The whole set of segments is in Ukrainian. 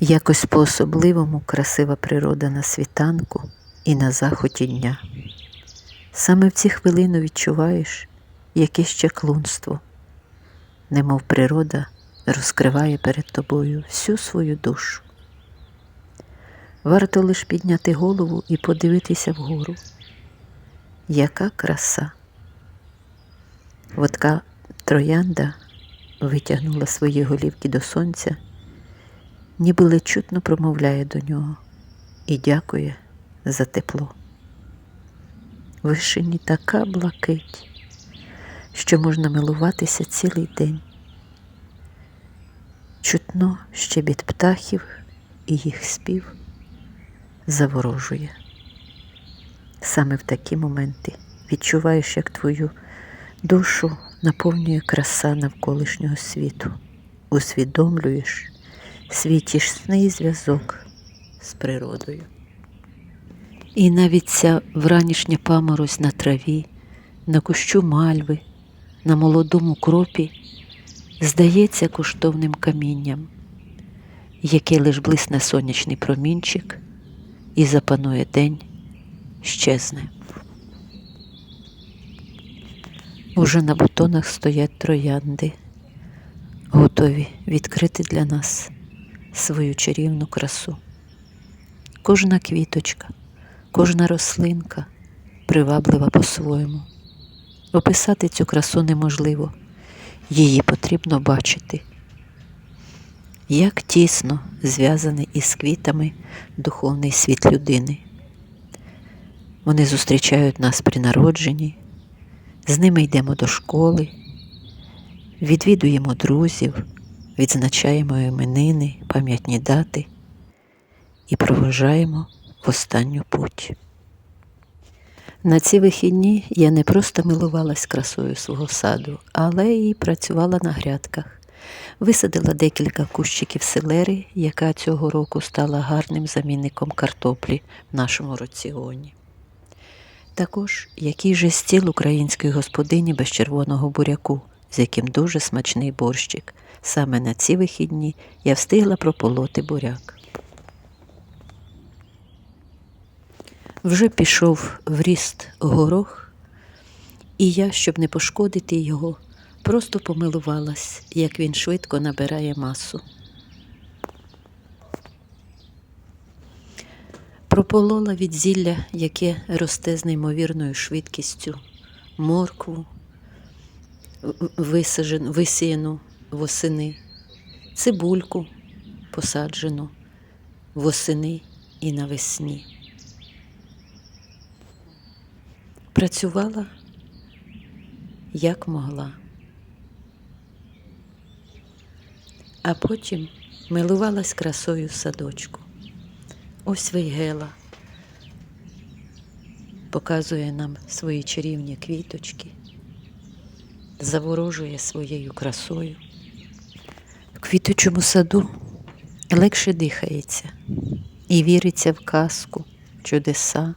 Якось по-особливому красива природа на світанку і на заході дня. Саме в ці хвилини відчуваєш якесь чаклунство, немов природа розкриває перед тобою всю свою душу. Варто лиш підняти голову і подивитися вгору. Яка краса! Водка троянда витягнула свої голівки до сонця, ніби лечутно промовляє до нього і дякує за тепло. Вишині така блакить, що можна милуватися цілий день. Чутно щебіт птахів і їх спів заворожує. Саме в такі моменти відчуваєш, як твою душу наповнює краса навколишнього світу, усвідомлюєш свій тісний зв'язок з природою. І навіть ця вранішня паморозь на траві, на кущу мальви, на молодому кропі здається коштовним камінням, яке лиш блисне сонячний промінчик і запанує день, щезне. Уже на бутонах стоять троянди, готові відкрити для нас свою чарівну красу. Кожна квіточка, кожна рослинка приваблива по-своєму. Описати цю красу неможливо, її потрібно бачити. Як тісно зв'язаний із квітами духовний світ людини. Вони зустрічають нас при народженні, з ними йдемо до школи, відвідуємо друзів, відзначаємо іменини, пам'ятні дати і проважаємо в останню путь. На ці вихідні я не просто милувалась красою свого саду, але й працювала на грядках. Висадила декілька кущиків селери, яка цього року стала гарним замінником картоплі в нашому раціоні. Також який же стіл української господині без червоного буряку, з яким дуже смачний борщик. Саме на ці вихідні я встигла прополоти буряк. Вже пішов в ріст горох, і я, щоб не пошкодити його, просто помилувалась, як він швидко набирає масу. Прополола від зілля, яке росте з неймовірною швидкістю, моркву, висажену, висіяну восени, цибульку посаджену восени і навесні. Працювала як могла, а потім милувалась красою садочку. Ось Вейгела показує нам свої чарівні квіточки, заворожує своєю красою. В квіточому саду легше дихається і віриться в казку, чудеса,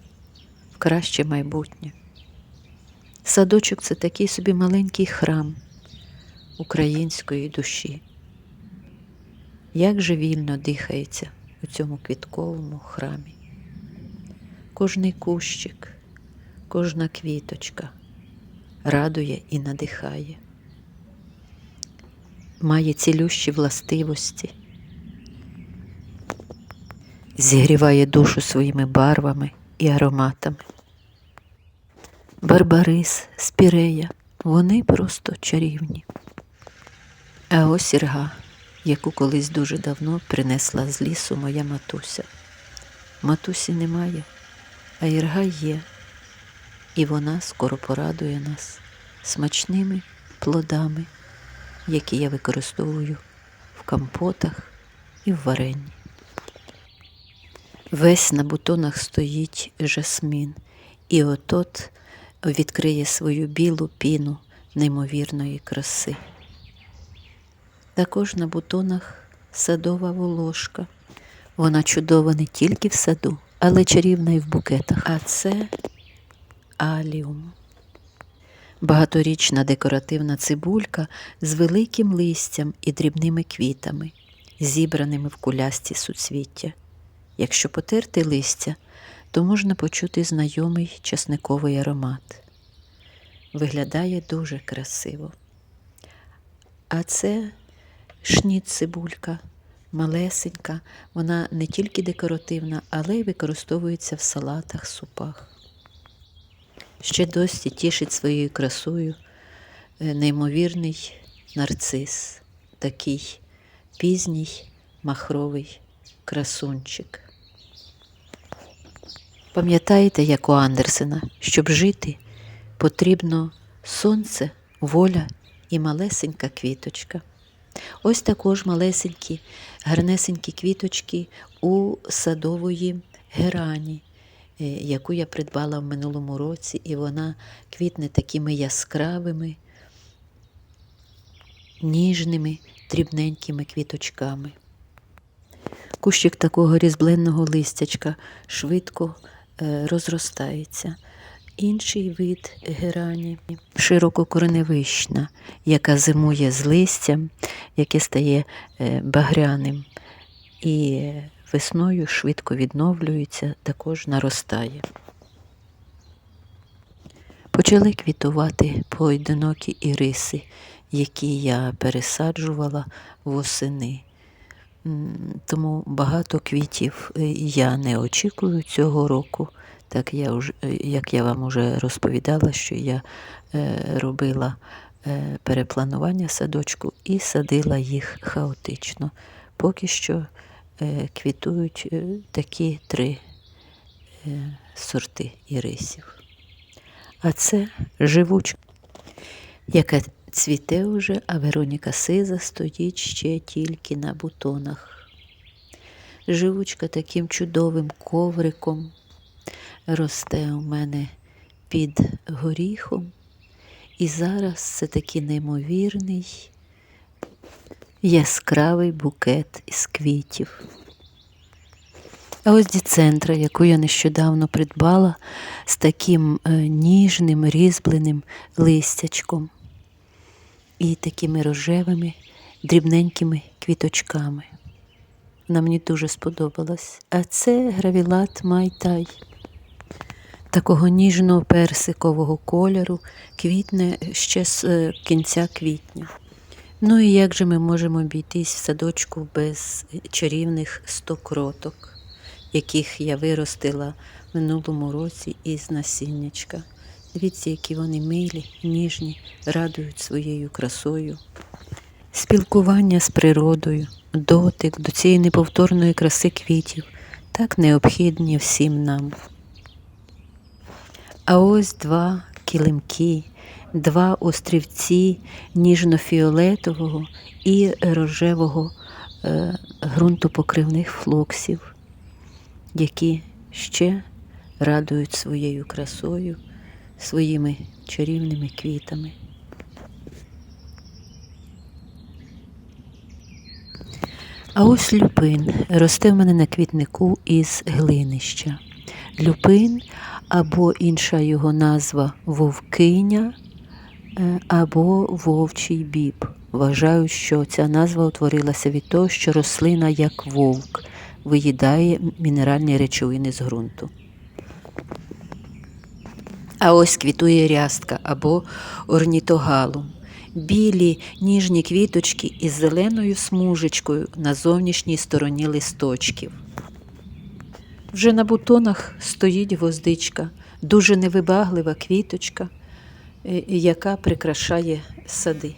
в краще майбутнє. Садочок це такий собі маленький храм української душі. Як же вільно дихається у цьому квітковому храмі. Кожний кущик, кожна квіточка радує і надихає, має цілющі властивості, зігріває душу своїми барвами і ароматами. Барбарис, спірея, вони просто чарівні. А ось ірга яку колись дуже давно принесла з лісу моя матуся. Матусі немає, а Ірга є, і вона скоро порадує нас смачними плодами, які я використовую в компотах і в варенні. Весь на бутонах стоїть жасмін, і отот відкриє свою білу піну неймовірної краси. Також на бутонах садова волошка. Вона чудова не тільки в саду, але чарівна і в букетах. А це аліум. Багаторічна декоративна цибулька з великим листям і дрібними квітами. зібраними в кулясті суцвіття. Якщо потерти листя, то можна почути знайомий часниковий аромат. Виглядає дуже красиво. А це шніт цибулька, малесенька, вона не тільки декоративна, але й використовується в салатах, супах. Ще досі тішить своєю красою е, неймовірний нарцис, такий пізній махровий красунчик. Пам'ятаєте, як у Андерсена, щоб жити, потрібно сонце, воля і малесенька квіточка. Ось також малесенькі, гарнесенькі квіточки у садової герані, яку я придбала в минулому році, і вона квітне такими яскравими, ніжними, дрібненькими квіточками. Кущик такого різбленного листячка швидко е, розростається. Інший вид герані ширококореневищна, яка зимує з листям, яке стає е, багряним, і весною швидко відновлюється, також наростає. Почали квітувати поодинокі іриси, які я пересаджувала восени. Тому багато квітів е, я не очікую цього року. Так я вже, як я вам вже розповідала, що я е, робила е, перепланування садочку і садила їх хаотично. Поки що квітують е, такі три е, сорти ірисів. А це живучка, яка цвіте уже, а Вероніка Сиза стоїть ще тільки на бутонах. Живучка таким чудовим ковриком росте у мене під горіхом. І зараз це такий неймовірний яскравий букет із квітів. А ось діцентра, яку я нещодавно придбала з таким е, ніжним різьбленим листячком і такими рожевими дрібненькими квіточками. Вона мені дуже сподобалась. А це гравілат Майтай. Такого ніжного персикового кольору квітне ще з е, кінця квітня. Ну і як же ми можемо обійтись в садочку без чарівних стокроток, яких я виростила в минулому році із насіннячка. Дивіться, які вони милі, ніжні, радують своєю красою. Спілкування з природою, дотик до цієї неповторної краси квітів так необхідні всім нам. А ось два килимки, два острівці ніжно-фіолетового і рожевого е, ґрунтопокривних флоксів, які ще радують своєю красою, своїми чарівними квітами. А ось люпин росте в мене на квітнику із глинища. Люпин або інша його назва вовкиня е, або вовчий біб. Вважаю, що ця назва утворилася від того, що рослина, як вовк, виїдає мінеральні речовини з ґрунту. А ось квітує рястка або орнітогалум. Білі ніжні квіточки із зеленою смужечкою на зовнішній стороні листочків. Вже на бутонах стоїть гвоздичка, дуже невибаглива квіточка, е, яка прикрашає сади.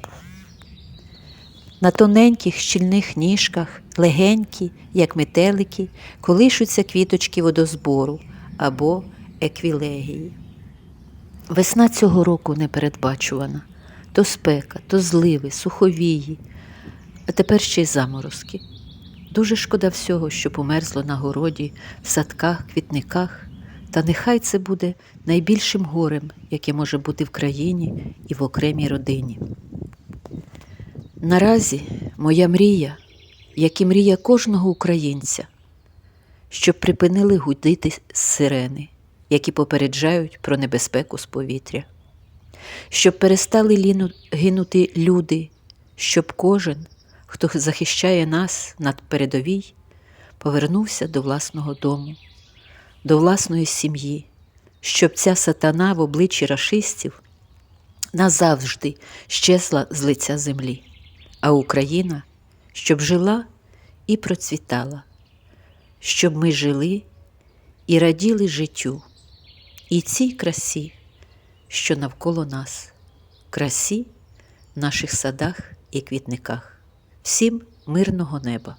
На тоненьких щільних ніжках, легенькі, як метелики, колишуться квіточки водозбору або еквілегії. Весна цього року непередбачувана. То спека, то зливи, суховії, а тепер ще й заморозки. Дуже шкода всього, що померзло на городі, в садках, квітниках, та нехай це буде найбільшим горем, яке може бути в країні і в окремій родині. Наразі моя мрія, як і мрія кожного українця, щоб припинили гудити сирени, які попереджають про небезпеку з повітря, щоб перестали гинути люди, щоб кожен, хто захищає нас над передовій, повернувся до власного дому, до власної сім'ї, щоб ця сатана в обличчі рашистів назавжди щезла з лиця землі, а Україна щоб жила і процвітала, щоб ми жили і раділи життю, і цій красі, що навколо нас, красі в наших садах і квітниках. Всім мирного неба!